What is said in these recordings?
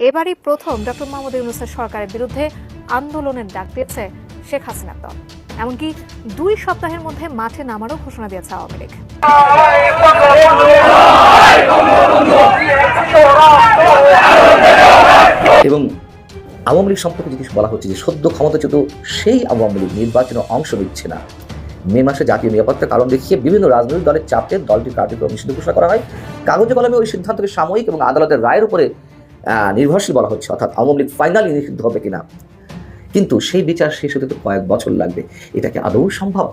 এবারই প্রথম ডক্টর মোহাম্মদ ইউনুসের সরকারের বিরুদ্ধে আন্দোলনের ডাক দিয়েছে শেখ হাসিনার দল। এমনকি দুই সপ্তাহের মধ্যে মাঠে নামারও ঘোষণা দিয়েছে আওয়ামী লীগ। এবং আওয়ামী লীগ সম্পর্কে যদি বলা হচ্ছে যে সদ্য ক্ষমতাচ্যুত সেই আওয়ামী লীগ নির্বাচনে অংশ নিচ্ছে না, মে মাসে জাতীয় নিরাপত্তার কারণ দেখিয়ে বিভিন্ন রাজনৈতিক দলের চাপে দলটির কার্যক্রম নিষিদ্ধ ঘোষণা করা হয়। কাগজে কলমে ওই সিদ্ধান্তকে সাময়িক এবং আদালতের রায়ের উপরে নির্ভরশীল বলা হচ্ছে অর্থাৎ আওয়ামী লীগ ফাইনালি নিষিদ্ধ হবে কিনা। কিন্তু সেই বিচার শেষ হতে তো কয়েক বছর লাগবে এটা কি আদৌ সম্ভব?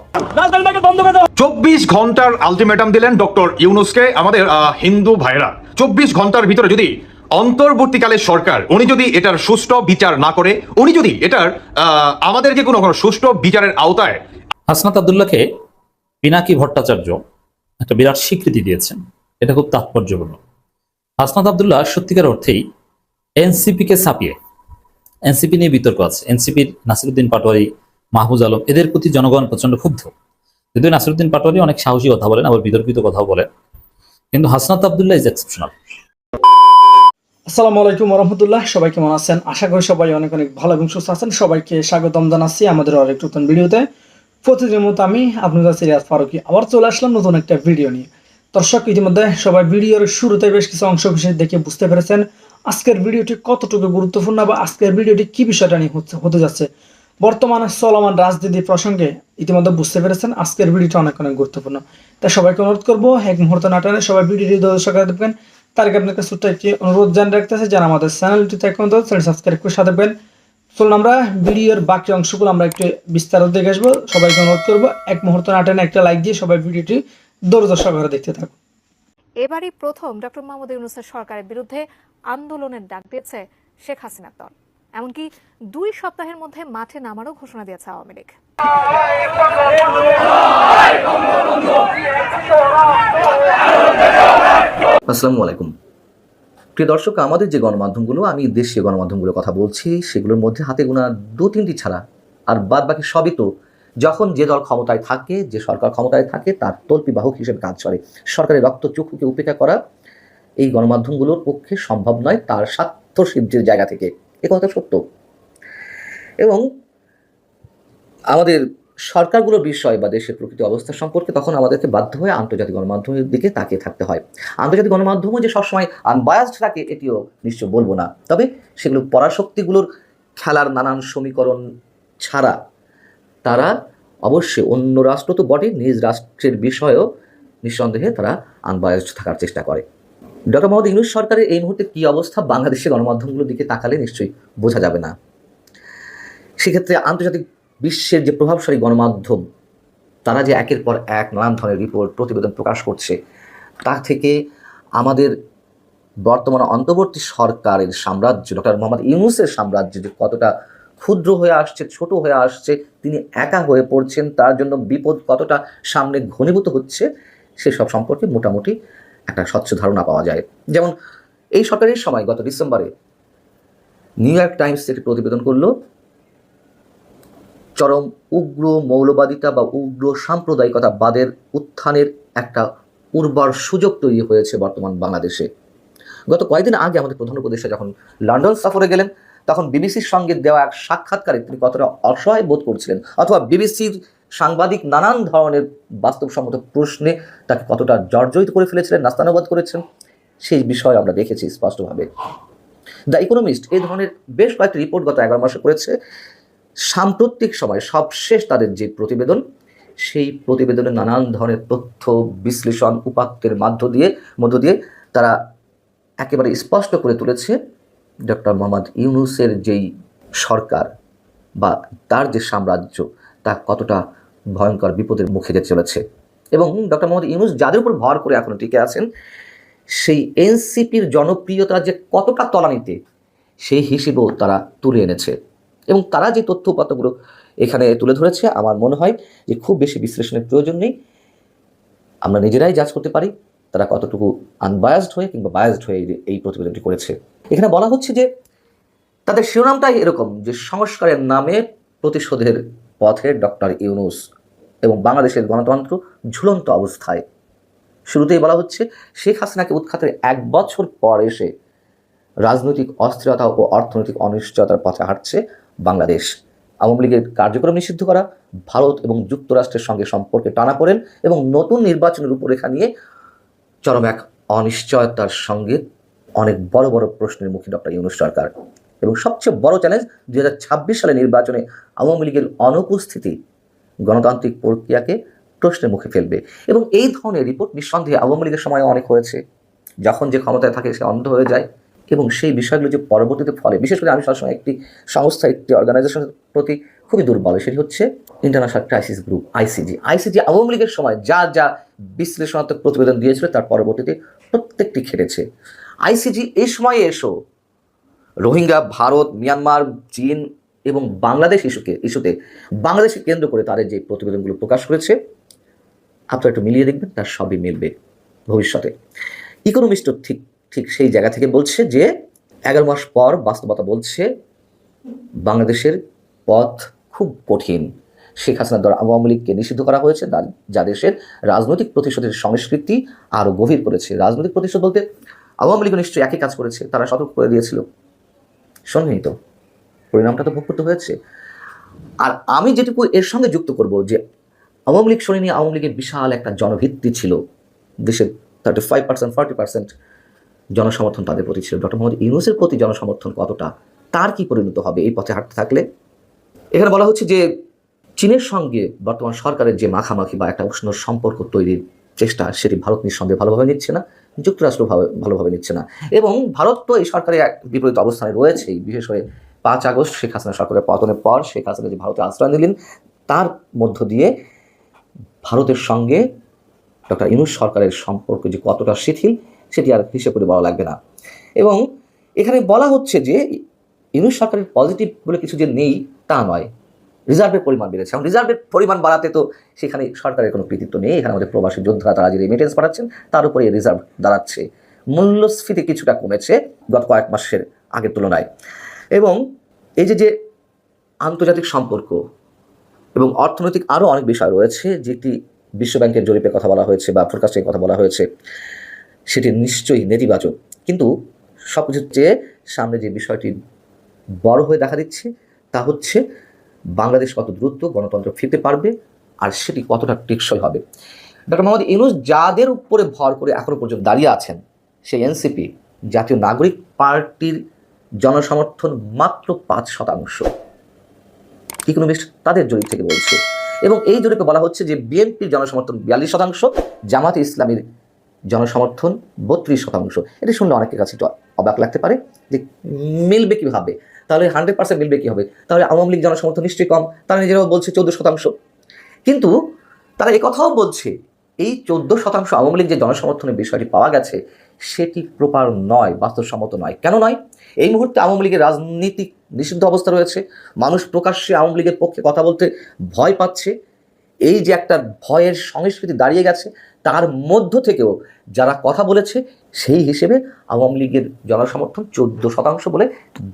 চব্বিশ ঘণ্টার আলটিমেটাম দিলেন ডক্টর ইউনুসকে আমাদের আহ, হিন্দু ভাইরা চব্বিশ ঘণ্টার ভিতরে যদি অন্তর্বর্তীকালে সরকার উনি যদি এটার সুষ্ঠু বিচার না করে উনি যদি এটার আহ, আমাদেরকে কোনো কোনো সুষ্ঠু বিচারের আওতায় হাসনাত আবদুল্লাহকে পিনাকি ভট্টাচার্য একটা বিরাট স্বীকৃতি দিয়েছেন। এটা খুব তাৎপর্যপূর্ণ। হাসনাত আবদুল্লাহ সত্যিকার অর্থেই এনসিপি কে ছাপিয়ে, এনসিপি নিয়ে বিতর্ক আছে। এনসিপির নাসিরুদ্দিন পাটোয়ারি, মাহফুজ আলম, এদের প্রতি জনগণ প্রচণ্ড ক্ষুব্ধ। যদিও নাসিরুদ্দিন পাটোয়ারি অনেক সাহসী কথা বলেন, আবার বিতর্কিত কথাও বলেন। কিন্তু হাসনাত আবদুল্লাহ ইজ এক্সেপশনাল আসসালামু আলাইকুম রহমতুল্লাহ সবাই কেমন আছেন? আশা করি সবাই অনেক অনেক ভালো এবং সুস্থ আছেন। সবাইকে স্বাগতম জানাচ্ছি আমাদের আরেক নতুন ভিডিওতে। প্রতিদিনের মতো আমি আপনাদের সিরিয়াস ফারুকি আবার চলে আসলাম নতুন একটা ভিডিও নিয়ে। দর্শক, ইতিমধ্যে সবাই ভিডিওর শুরুতে বেশ কিছু অংশ বিশেষ দেখে বুঝতে পেরেছেন। আজকের ভিডিওটি কতটুকু গুরুত্বপূর্ণ বা আজকের ভিডিওটি কি বিষয়টা নিয়ে হচ্ছে, হতে যাচ্ছে? বর্তমানে চলমান রাজনীতি প্রসঙ্গে ইতিমধ্যে বুঝতে পেরেছেন আজকের ভিডিওটা অনেক অনেক গুরুত্বপূর্ণ। তাই সবাইকে অনুরোধ করব, এক মুহূর্ত নাটানে সবাই ভিডিওটি দর্শক দেখবেন। তার আগে আপনাকে ছোট্ট একটি অনুরোধ জানিয়ে রাখতেছে, যারা আমাদের চ্যানেলটিতে এখন চ্যানেল সাবস্ক্রাইব করে সাথে দেবেন চলুন আমরা ভিডিওর বাকি অংশগুলো আমরা একটু বিস্তারিত দেখে আসব। সবাইকে অনুরোধ করব, এক মুহূর্ত নাটানে একটা লাইক দিয়ে সবাই ভিডিওটি সহকারে দেখতে থাকুন। এবারই প্রথম ডক্টর মোহাম্মদ ইউনুসের সরকারের বিরুদ্ধে আন্দোলনের ডাক দিয়েছে শেখ হাসিনার দল। এমনকি দুই সপ্তাহের মধ্যে মাঠে নামারও ঘোষণা দিয়েছে আওয়ামী লীগ। আসসালামু আলাইকুম। প্রিয় দর্শক, আমাদের যে গণমাধ্যমগুলো, আমি দেশীয় গণমাধ্যমগুলোর কথা বলছি, সেগুলোর মধ্যে হাতে গোনা দু তিনটি ছাড়া আর বাদ বাকি সবই তো যখন যে দল ক্ষমতায় থাকে, যে সরকার ক্ষমতায় থাকে, তার তল্পি বাহক হিসেবে কাজ করে। সরকারের রক্ত চক্ষুকে উপেক্ষা করা এই গণমাধ্যমগুলোর পক্ষে সম্ভব নয় তার স্বার্থ সিদ্ধির জায়গা থেকে। এ কথা সত্য। এবং আমাদের সরকারগুলোর বিষয় বা দেশের প্রকৃতি অবস্থা সম্পর্কে তখন আমাদেরকে বাধ্য হয়ে আন্তর্জাতিক গণমাধ্যমের দিকে তাকিয়ে থাকতে হয়। আন্তর্জাতিক গণমাধ্যমও যে সবসময় আনবায়াসড থাকে, এটিও নিশ্চয় বলব না। তবে সেগুলো পরাশক্তিগুলোর খেলার নানান সমীকরণ ছাড়া তারা অবশ্যই অন্য রাষ্ট্র তো বটে নিজ রাষ্ট্রের বিষয়েও নিঃসন্দেহে তারা আনবায়াসড থাকার চেষ্টা করে। ডক্টর মোহাম্মদ ইউনুস সরকারের এই মুহূর্তে কী অবস্থা? বাংলাদেশের গণমাধ্যমগুলোর দিকে তাকালে নিশ্চয়ই বোঝা যাবে না। সেক্ষেত্রে আন্তর্জাতিক বিশ্বের যে প্রভাবশালী গণমাধ্যম, তারা যে একের পর এক নানান ধরনের রিপোর্ট প্রতিবেদন প্রকাশ করছে, তা থেকে আমাদের বর্তমান অন্তর্বর্তী সরকারের সাম্রাজ্য, ডক্টর মোহাম্মদ ইউনুসের সাম্রাজ্য যে কতটা ক্ষুদ্র হয়ে আসছে, ছোট হয়ে আসছে, তিনি একা হয়ে পড়ছেন, তার জন্য বিপদ কতটা সামনে ঘনীভূত হচ্ছে, সেসব সম্পর্কে মোটামুটি একটা স্বচ্ছ ধারণা পাওয়া যায়। যেমন এই সরকারের সময় গত ডিসেম্বরে নিউ ইয়র্ক টাইমস থেকে প্রতিবেদন করল, চরম উগ্র মৌলবাদিতা বা উগ্র সাম্প্রদায়িকতা বাদের উত্থানের একটা উর্বর সুযোগ তৈরি হয়েছে বর্তমান বাংলাদেশে। গত কয়েকদিন আগে আমাদের প্রধান উপদেষ্টা যখন লন্ডন সফরে গেলেন, তখন বিবিসির সঙ্গে দেওয়া এক সাক্ষাৎকারে তিনি কতটা অসহায় বোধ করছিলেন অথবা বিবিসির সাংবাদিক নানান ধরনের বাস্তবসম্মত প্রশ্নে তাকে কতটা জর্জরিত করে ফেলেছিলেন, নাস্তানুবাদ করেছেন, সেই বিষয়ে আমরা দেখেছি স্পষ্টভাবে। দ্য ইকোনমিস্ট এই ধরনের বেশ কয়েকটি রিপোর্ট গত এগারো মাসে করেছে। সাম্প্রতিক সময় সবশেষ তাদের যে প্রতিবেদন, সেই প্রতিবেদনে নানান ধরনের তথ্য, বিশ্লেষণ, উপাত্তের মাধ্য দিয়ে, মধ্য দিয়ে তারা একেবারে স্পষ্ট করে তুলেছে ডক্টর মোহাম্মদ ইউনুসের যেই সরকার বা তার যে সাম্রাজ্য, তা কতটা ভয়ঙ্কর বিপদের মুখে যেতে চলেছে। এবং ডক্টর মোহাম্মদ ইউনুস যাদের উপর ভর করে এখনও টিকে আছেন, সেই এনসিপির জনপ্রিয়তা যে কতটা তলানিতে, সেই হিসেবেও তারা তুলে এনেছে। এবং তারা যে তথ্য উপাত্তগুলো এখানে তুলে ধরেছে, আমার মনে হয় যে খুব বেশি বিশ্লেষণের প্রয়োজন নেই। আমরা নিজেরাই জাজ করতে পারি, তারা কতটুকু আনবায়াসড হয়ে কিংবা বায়াসড হয়ে এই প্রতিবেদনটি করেছে। এখানে বলা হচ্ছে যে, তাদের শিরোনামটাই এরকম যে সংস্কারের নামে প্রতিশোধের পথে ডক্টর ইউনুস এবং বাংলাদেশের গণতন্ত্র ঝুলন্ত অবস্থায়। শুরুতেই বলা হচ্ছে, শেখ হাসিনাকে উৎখাতের এক বছর পর এসে রাজনৈতিক অস্থিরতা ও অর্থনৈতিক অনিশ্চয়তার পথে হাঁটছে বাংলাদেশ। আওয়ামী লীগের কার্যক্রম নিষিদ্ধ করা, ভারত এবং যুক্তরাষ্ট্রের সঙ্গে সম্পর্কে টানাপোড়েন এবং নতুন নির্বাচনের রূপরেখা নিয়ে চরম এক অনিশ্চয়তার সঙ্গে অনেক বড় বড় প্রশ্নের মুখে ডক্টর ইউনুস সরকার। এবং সবচেয়ে বড় চ্যালেঞ্জ দু হাজার ছাব্বিশ সালে নির্বাচনে আওয়ামী লীগের অনুপস্থিতি গণতান্ত্রিক প্রক্রিয়াকে প্রশ্নের মুখে ফেলবে। এবং এই ধরনের রিপোর্ট নিঃসন্দেহে আওয়ামী লীগের সময় অনেক হয়েছে। যখন যে ক্ষমতায় থাকে সে অন্ধ হয়ে যায় এবং সেই বিষয়গুলো যে পরবর্তীতে ফলে, বিশেষ করে আমি সবসময় একটি সংস্থা, একটি অর্গানাইজেশনের প্রতি খুবই দুর্বল, সেটি হচ্ছে international crisis group ICG ICG Awami লীগের সময় যা যা বিশ্লেষণাত্মক প্রতিবেদন দিয়েছিল, তার পরবর্তীতে প্রত্যেকটি খেটেছে আইসিজি এই সময়ে এসো রোহিঙ্গা, ভারত, মিয়ানমার, চীন এবং বাংলাদেশ ইস্যুকে, ইস্যুতে বাংলাদেশকে কেন্দ্র করে তাদের যে প্রতিবেদনগুলো প্রকাশ করেছে, আপনারা একটু মিলিয়ে দেখবেন, তার সবই মিলবে ভবিষ্যতে। ইকোনমিস্টও ঠিক ঠিক সেই জায়গা থেকে বলছে যে, এগারো মাস পর বাস্তবতা বলছে, বাংলাদেশের পথ খুব কঠিন। শেখ হাসিনার দ্বারা আওয়ামী লীগকে নিষিদ্ধ করা হয়েছে, যা দেশের রাজনৈতিক প্রতিশোধের সংস্কৃতি আরও গভীর করেছে। রাজনৈতিক প্রতিশোধ বলতে, আওয়ামী লীগ নিশ্চয়ই একই কাজ করেছে, তারা সতর্ক করে দিয়েছিল। শোনেনি তো পরিণামটা তো ভোগ করতে হয়েছে। আর আমি যেটুকু এর সঙ্গে যুক্ত করব যে, আওয়ামী লীগ শোনেনি আওয়ামী লীগের বিশাল একটা জনভিত্তি ছিল। দেশের thirty five percent forty percent জনসমর্থন তাদের প্রতি ছিল। ডক্টর মোহাম্মদ ইউনুসের প্রতি জনসমর্থন কতটা, তার কি পরিণত হবে, এই পথে হাঁটতে থাকলে? এখানে বলা হচ্ছে যে, চীনের সঙ্গে বর্তমান সরকারের যে মাখামাখি বা একটা উষ্ণ সম্পর্ক তৈরির চেষ্টা, সেটি ভারত নিঃসন্দেহে ভালোভাবে নিচ্ছে না। যুক্তরাষ্ট্র ভাবে ভালোভাবে নিচ্ছে না। এবং ভারত তো এই সরকারের এক বিপরীত অবস্থানে রয়েছেই, বিশেষ করে পাঁচ আগস্ট শেখ হাসিনা সরকারের পতনের পর শেখ হাসিনা যে ভারতে আশ্রয় নিলেন, তার মধ্য দিয়ে ভারতের সঙ্গে ডক্টর ইনুস সরকারের সম্পর্ক যে কতটা শিথিল, সেটি আর হিসেব করে বলা লাগবে না। এবং এখানে বলা হচ্ছে যে ইনুস সরকারের পজিটিভ বলে কিছু যে নেই, তা নয়। রিজার্ভের পরিমাণ বেড়েছে। এবং রিজার্ভের পরিমাণ বাড়াতে তো সেখানে সরকারের কোনো কৃতিত্ব নেই। এখানে আমাদের প্রবাসী যোদ্ধারা তারা যে রেমিটেন্স পাঠাচ্ছেন, তার উপরে রিজার্ভ দাঁড়াচ্ছে। মূল্যস্ফীতি কিছুটা কমেছে গত কয়েক মাসের আগের তুলনায়। এবং এই যে যে আন্তর্জাতিক সম্পর্ক এবং অর্থনৈতিক আরও অনেক বিষয় রয়েছে, যেটি বিশ্বব্যাংকের জরিপে কথা বলা হয়েছে বা ফোরকাস্টের কথা বলা হয়েছে, সেটি নিশ্চয়ই নেতিবাচক। কিন্তু সব কিছুর চেয়ে সামনে যে বিষয়টি বড় হয়ে দেখা দিচ্ছে, তা হচ্ছে বাংলাদেশ কত দ্রুত গণতন্ত্র ফিরতে পারবে আর সেটি কতটা টেকসই হবে? ডক্টর মোহাম্মদ ইউনুস যাদের উপরে ভর করে এখনও পর্যন্ত দাঁড়িয়ে আছেন, সেই এনসিপি জাতীয় নাগরিক পার্টির জনসমর্থন মাত্র পাঁচ শতাংশ। ইকোনমিস্ট তাদের জরিপ থেকে বলছে। এবং এই জরিপে বলা হচ্ছে যে বিএনপির জনসমর্থন বিয়াল্লিশ শতাংশ, জামাতে ইসলামীর জনসমর্থন বত্রিশ শতাংশ। এটা শুনলে অনেকের কাছে একটু অবাক লাগতে পারে যে মিলবে কীভাবে? তাহলে হান্ড্রেড পার্সেন্ট মিলবে কী হবে তাহলে আওয়ামী লীগ জনসমর্থন নিশ্চয়ই কম, তারা নিজেরাও বলছে চোদ্দ শতাংশ। কিন্তু তারা কথাও বলছে, এই চোদ্দ শতাংশ আওয়ামী লীগ যে জনসমর্থনের বিষয়টি পাওয়া গেছে, সেটি প্রপার নয়, বাস্তবসম্মত নয়। কেন নয়? এই মুহূর্তে আওয়ামী লীগের রাজনীতিক নিষিদ্ধ অবস্থা রয়েছে, মানুষ প্রকাশ্যে আওয়ামী লীগের পক্ষে কথা বলতে ভয় পাচ্ছে এই যে একটা ভয়ের সংস্কৃতি দাঁড়িয়ে গেছে, তার মধ্য থেকেও যারা কথা বলেছে, সেই হিসেবে আওয়ামী লীগের জনসমর্থন চোদ্দ শতাংশ বলে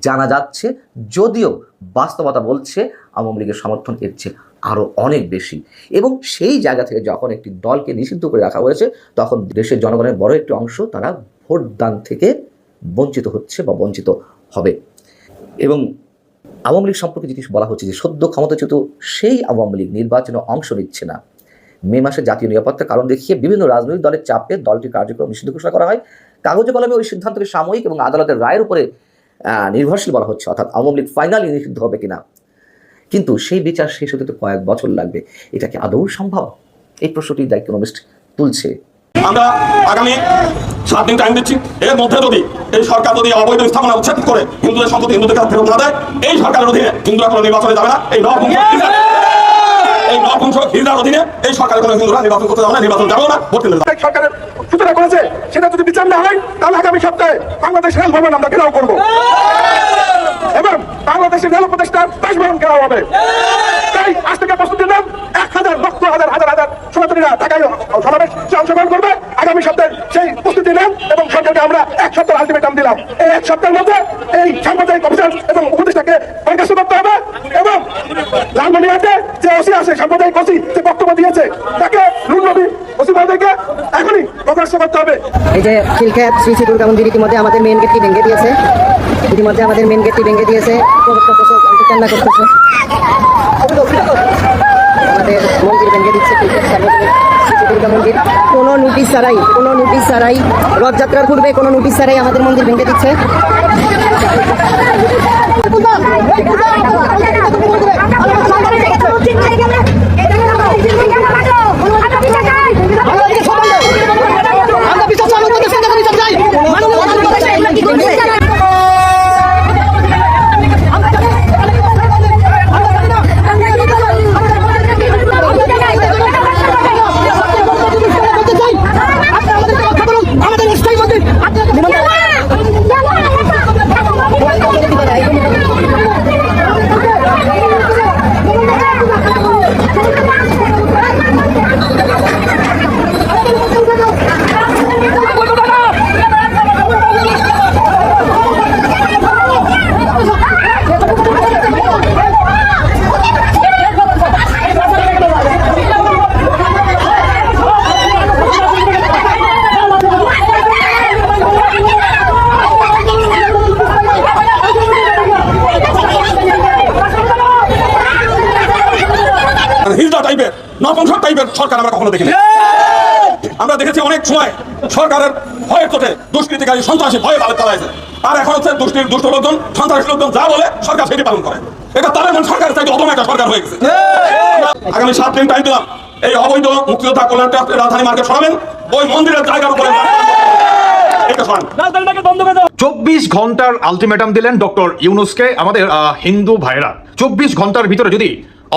জানা যাচ্ছে। যদিও বাস্তবতা বলছে আওয়ামী লীগের সমর্থন এর চেয়ে আরও অনেক বেশি। এবং সেই জায়গা থেকে যখন একটি দলকে নিষিদ্ধ করে রাখা হয়েছে, তখন দেশের জনগণের বড় একটি অংশ তারা ভোটদান থেকে বঞ্চিত হচ্ছে বা বঞ্চিত হবে। এবং আওয়ামী লীগ সম্পর্কে জিনিস বলা হচ্ছে যে সদ্য ক্ষমতাচ্যুত সেই আওয়ামী লীগ নির্বাচনে অংশ নিচ্ছে না, মে মাসে জাতীয় নিরাপত্তার কারণ দেখিয়ে বিভিন্ন রাজনৈতিক দলের চাপে দলটির কার্যক্রম নিষিদ্ধ ঘোষণা করা হয়। কাগজে কলমে ওই সিদ্ধান্তকে সাময়িক এবং আদালতের রায়ের উপরে নির্ভরশীল বলা হচ্ছে, অর্থাৎ আওয়ামী লীগ ফাইনালি নিষিদ্ধ হবে কিনা। কিন্তু সেই বিচার শেষ হতে তো কয়েক বছর লাগবে। এটা কি আদৌ সম্ভব? এই প্রশ্নটি দ্য ইকোনমিস্ট তুলছে আমরা আগামী সাত দিন টাইম দিচ্ছি। এর মধ্যে যদি এই সরকার যদি অবৈধ স্থাপনা উচ্ছেদ করে হিন্দুদের সম্পত্তি হিন্দুদের কাছে ফেরত না দেয় এই সরকারের অধীনে হিন্দুরা কোনো নির্বাচনে যাবে না। এই এই নপুংসক হিজড়ার অধীনে এই সরকারের কোনো হিন্দুরা নির্বাচন করতে যাবে না নির্বাচন যাবে না ভোট কেন্দ্রে সরকারের সূচনা করেছে সেটা যদি বিচার না হয় তাহলে আগামী সপ্তাহে বাংলাদেশ রেল ভবন আমরা ঘেরাও করব। এবং বাংলাদেশের রেল উপদেষ্টা বাসভবন ঘেরাও হবে। তাই আজ থেকে প্রস্তুতি নেন এক হাজার লক্ষ হাজার হাজার হাজার সনাতনীরা ঢাকায় সমাবেশে অংশগ্রহণ করবে আগামী সপ্তাহে সেই প্রস্তুতি নেন এবং সরকারকে আমরা এক সপ্তাহ দিলাম এই এক সপ্তাহের মধ্যে এই সাংবাদিক, অফিসার এবং উপদেষ্টাকে বরখাস্ত করতে হবে এবং লালমনিরহাটে যে ওসি আছে, সাংবাদিক ওসি যে বক্তব্য দিয়েছে, তাকে নুন নবী ওসি আপনাদেরকে এখনই প্রকাশ্য করতে হবে। এই যে খিলখ্যাত শ্রী শ্রী দুর্গা মন্দির ইতিমধ্যে আমাদের মেন গেটটি ভেঙে দিয়েছে। ইতিমধ্যে আমাদের মেন গেটটি ভেঙে দিয়েছে। কান্না করতেছে আমাদের মন্দির ভেঙে দিচ্ছে খিলখ্যাত সার্বজনীন দুর্গা মন্দির কোনো নোটিশ ছাড়াই কোনো নোটিশ ছাড়াই রথযাত্রার পূর্বে কোনো নোটিশ ছাড়াই আমাদের মন্দির ভেঙে দিচ্ছে সরকার আমরা কখনো দেখিনি। আমরা দেখেছি অনেক সময় সরকারের ভয়ের দুষ্কৃতিকারী সন্ত্রাসী ভয়ে পালন চালাইছে আর এখন হচ্ছে দুষ্টির দুষ্ট লোকজন সন্ত্রাসী লোকজন যা বলে সরকার সেটি পালন করে। এটা তাদের মন চাইতে অদম একটা সরকার হয়ে গেছে। আগামী সাত দিন টাইম দিলাম। এই অবৈধ মুক্তিযোদ্ধা কল্যাণ ট্রাস্টের রাজধানী মার্কেট সরাবেন। ওই মন্দিরের জায়গার উপরে চব্বিশ ঘণ্টার আলটিমেটাম দিলেন ডক্টর ইউনুসকে আমাদের আহ, হিন্দু ভাইরা চব্বিশ ঘণ্টার ভিতরে যদি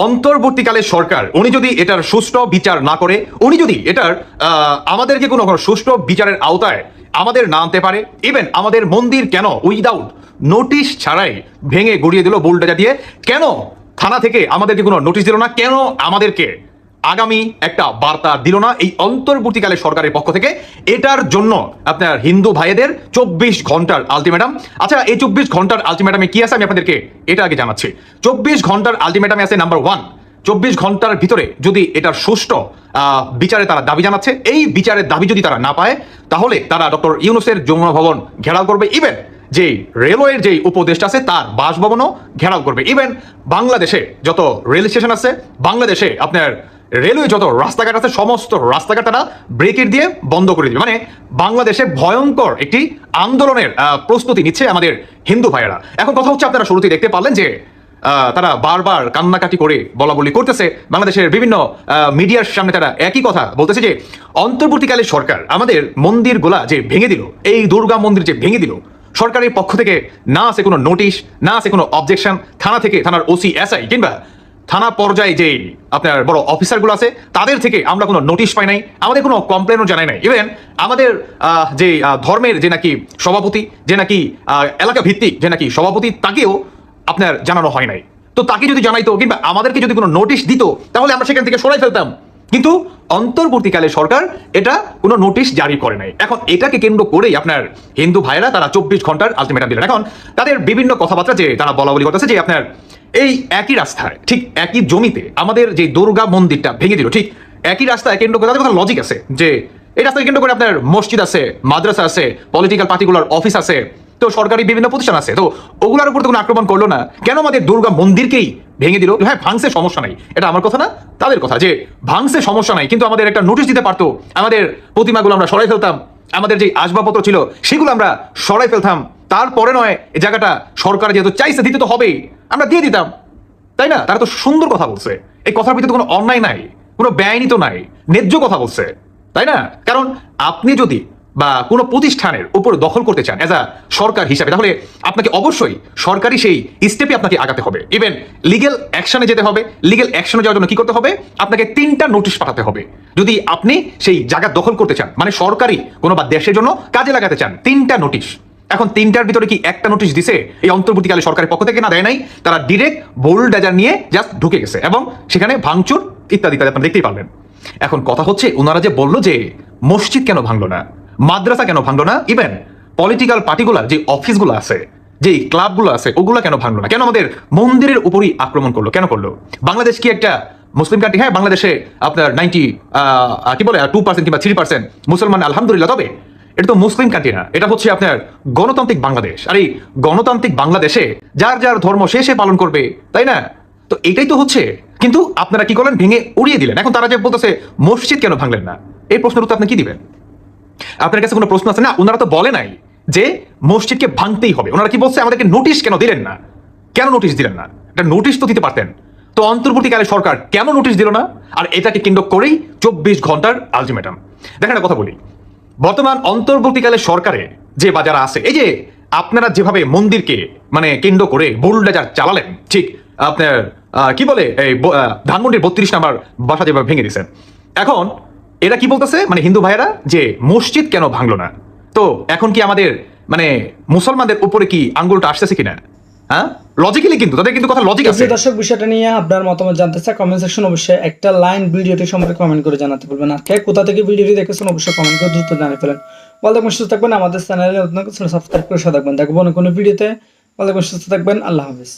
অন্তর্বর্তীকালে সরকার, উনি যদি এটার সুষ্ঠু বিচার না করে, উনি যদি এটার আমাদেরকে কোনো কোনো সুষ্ঠু বিচারের আওতায় আমাদের না আনতে পারে ইভেন আমাদের মন্দির কেন উইদাউট নোটিশ ছাড়াই ভেঙে গড়িয়ে দিল বোল্ডাজা দিয়ে, কেন থানা থেকে আমাদেরকে কোনো নোটিশ দিল না, কেন আমাদেরকে আগামী একটা বার্তা দিল না এই অন্তর্বর্তীকালে সরকারের পক্ষ থেকে। এটার জন্য আপনার হিন্দু ভাইদের চব্বিশ ঘণ্টার আলটিমেটাম। আচ্ছা এই চব্বিশ ঘণ্টার আলটিমেটামে কি আছে আমি আপনাদেরকে এটা আগে জানাচ্ছি। চব্বিশ ঘণ্টার আলটিমেটামে আছে নাম্বার ওয়ান চব্বিশ ঘণ্টার ভিতরে যদি এটার সুষ্ঠু বিচারে তারা দাবি জানাচ্ছে, এই বিচারের দাবি যদি তারা না পায়, তাহলে তারা ডক্টর ইউনুসের যমুনা ভবন ঘেরাও করবে। ইভেন যে রেলওয়ের যে উপদেষ্টা আছে, তার বাসভবনও ঘেরাও করবে। ইভেন বাংলাদেশে যত রেল স্টেশন আছে, বাংলাদেশে আপনার রেলওয়ে যত রাস্তাঘাট আছে, সমস্ত রাস্তাঘাট তারা ব্রেকের দিয়ে বন্ধ করে দিবে। মানে বাংলাদেশে ভয়ঙ্কর একটি আন্দোলনের প্রস্তুতি নিচ্ছে আমাদের হিন্দু ভাইয়েরা। এখন কথা হচ্ছে আপনারা শুরুতেই দেখতে পারলেন যে তারা বারবার কান্নাকাটি করে বলা বলি করতেছে। বাংলাদেশের বিভিন্ন মিডিয়ার সামনে তারা একই কথা বলতেছে যে, অন্তর্বর্তীকালে সরকার আমাদের মন্দিরগুলা যে ভেঙে দিল, এই দুর্গা মন্দির যে ভেঙে দিল, সরকারের পক্ষ থেকে না আছে কোনো নোটিশ, না আছে কোনো অবজেকশন, থানা থেকে, থানার ওসি, এসআই কিংবা থানা পর্যায়ে যে আপনার বড় অফিসারগুলো আছে, তাদের থেকে আমরা কোনো নোটিশ পাই নাই, আমাদের কোনো কমপ্লেনও জানাই নাই। ইভেন আমাদের যে ধর্মের যে নাকি সভাপতি, যে নাকি এলাকা ভিত্তিক যে নাকি সভাপতি, তাকেও আপনার জানানো হয় নাই। তো তাকে যদি জানাইতো, কিংবা আমাদেরকে যদি কোনো নোটিশ দিত, তাহলে আমরা সেখান থেকে সরাই ফেলতাম। কিন্তু অন্তর্বর্তীকালে সরকার এটা কোনো নোটিশ জারি করে নাই। এখন এটাকে কেন্দ্র করেই আপনার হিন্দু ভাইয়েরা তারা চব্বিশ ঘণ্টার আলটিমেটাম দিলেন। এখন তাদের বিভিন্ন কথাবার্তা যে তারা বলা বলি করতেছে, যে আপনার এই একই রাস্তায়, ঠিক একই জমিতে আমাদের যে দুর্গা মন্দিরটা ভেঙে দিল, ঠিক একই রাস্তায় কেন্দ্র করে তাদের লজিক আছে যে এই রাস্তাকে কেন্দ্র করে আপনার মসজিদ আছে, মাদ্রাসা আছে পলিটিক্যাল পার্টিকুলার অফিস আছে, তো সরকারি বিভিন্ন প্রতিষ্ঠান আছে, তো ওগুলোর উপর তো কোনো আক্রমণ করল না। কেন আমাদের দুর্গা মন্দিরকেই ভেঙে দিল? হ্যাঁ ভাঙছে সমস্যা নাই। এটা আমার কথা না, তাদের কথা যে ভাঙছে সমস্যা নাই, কিন্তু আমাদের একটা নোটিশ দিতে পারতো। আমাদের প্রতিমাগুলো আমরা সরাই ফেলতাম, আমাদের যে আসবাবপত্র ছিল, সেগুলো আমরা সরাই ফেলতাম। তারপরে নয়, এই জায়গাটা সরকার যেহেতু চাইছে, দিতে তো হবেই। আমরা দিয়ে দিতাম। তাই না? তারা তো সুন্দর কথা বলছে। এই কথার ভিতরে কোনো অন্যায় নাই, কোনো ব্যয়নি তো নাই, ন্যায্য কথা বলছে। তাই না? কারণ আপনি যদি বা কোনো প্রতিষ্ঠানের উপর দখল করতে চান এজ আ সরকার হিসাবে, তাহলে আপনাকে অবশ্যই সরকারি সেই স্টেপে আপনাকে আগাতে হবে। ইভেন লিগেল অ্যাকশনে যেতে হবে লিগেল অ্যাকশনে যাওয়ার জন্য কি করতে হবে? আপনাকে তিনটা নোটিশ পাঠাতে হবে। যদি আপনি সেই জায়গা দখল করতে চান মানে সরকারি কোনো বা দেশের জন্য কাজে লাগাতে চান, তিনটা নোটিশ এখন তিনটার ভিতরে কি একটা নোটিশ দিছে? এই অন্তর্বর্তীকালে সরকারের পক্ষ থেকে না দেয় নাই? তারা ডিরেক্ট বোল্ড ডাজার নিয়ে জাস্ট ঢুকে গেছে এবং সেখানে ভাঙচুর ইত্যাদি ইত্যাদি আপনারা দেখতেই পারবেন। এখন কথা হচ্ছে ওনারা যে বলল যে মসজিদ কেন ভাঙলো না, মাদ্রাসা কেন ভাঙলো না ইভেন পলিটিক্যাল পার্টিগুলার যে অফিসগুলো আছে যে ক্লাবগুলো আছে, ওগুলো কেন ভাঙলো না? কেন আমাদের মন্দিরের উপরই আক্রমণ করল? কেন করল? বাংলাদেশ কি একটা মুসলিম কান্ট্রি হ্যাঁ বাংলাদেশে আপনার নাইনটি কি বলে টু পার্সেন্ট কিংবা থ্রি পার্সেন্ট মুসলমান, আলহামদুলিল্লাহ, তবে এটা তো মুসলিম কান্ট্রি না, এটা হচ্ছে আপনার গণতান্ত্রিক বাংলাদেশ। আর এই গণতান্ত্রিক বাংলাদেশে যার যার ধর্ম সে সে পালন করবে, তাই না? তো এটাই তো হচ্ছে। কিন্তু আপনারা কি করলেন? ভেঙে উড়িয়ে দিলেন। এখন তারা যে বলতেছে, মসজিদ কেন ভাঙলেন না? এই প্রশ্নের উত্তর আপনি কি দিবেন? আপনার কাছে কোনো প্রশ্ন আছে? না ওনারা তো বলে নাই যে মসজিদকে ভাঙতেই হবে। ওনারা কি বলছে? আমাদেরকে নোটিশ কেন দিলেন না? কেন নোটিশ দিলেন না? একটা নোটিশ তো দিতে পারতেন। তো অন্তর্বর্তীকালে সরকার কেন নোটিশ দিল না? আর এটাকে কেন্দ্র করেই চব্বিশ ঘণ্টার আলটিমেটাম দেখেন একটা কথা বলি। বর্তমান অন্তর্বর্তীকালে সরকারে যে বাজার আছে, এই যে আপনারা যেভাবে মন্দিরকে মানে কেন্দ্র করে বুলডেজার চালালেন, ঠিক, আপনার কি বলে, এই ধানমন্ডির বত্রিশ নাম্বার বাসা যেভাবে ভেঙে দিয়েছেন। এখন এরা কি বলতেছে মানে হিন্দু ভাইয়েরা, যে মসজিদ কেন ভাঙলো না? তো এখন কি আমাদের মানে মুসলমানদের উপরে কি আঙ্গুলটা আসতেছে কিনা? হ্যাঁ? লজিক্যালি কিন্তু তাদের কিন্তু কথা লজিক আছে। দর্শক বিষয়টা নিয়ে আপনার মতামত জানতে চাই কমেন্ট সেকশন অবশ্যই একটা লাইন ভিডিওটি সম্পর্কে কমেন্ট করে জানাতে বলবেন। আর কে কোথা থেকে ভিডিওটি দেখেছেন অবশ্যই কমেন্ট করে দ্রুত জানিয়ে ফেলেন। ভালো থাকবেন সুস্থ থাকবেন। আমাদের চ্যানেলে নতুন সাবস্ক্রাইব করে সাথে থাকবেন। দেখব কোনো ভিডিওতে। ভালো থাকবেন সুস্থ থাকবেন। আল্লাহ হাফিজ।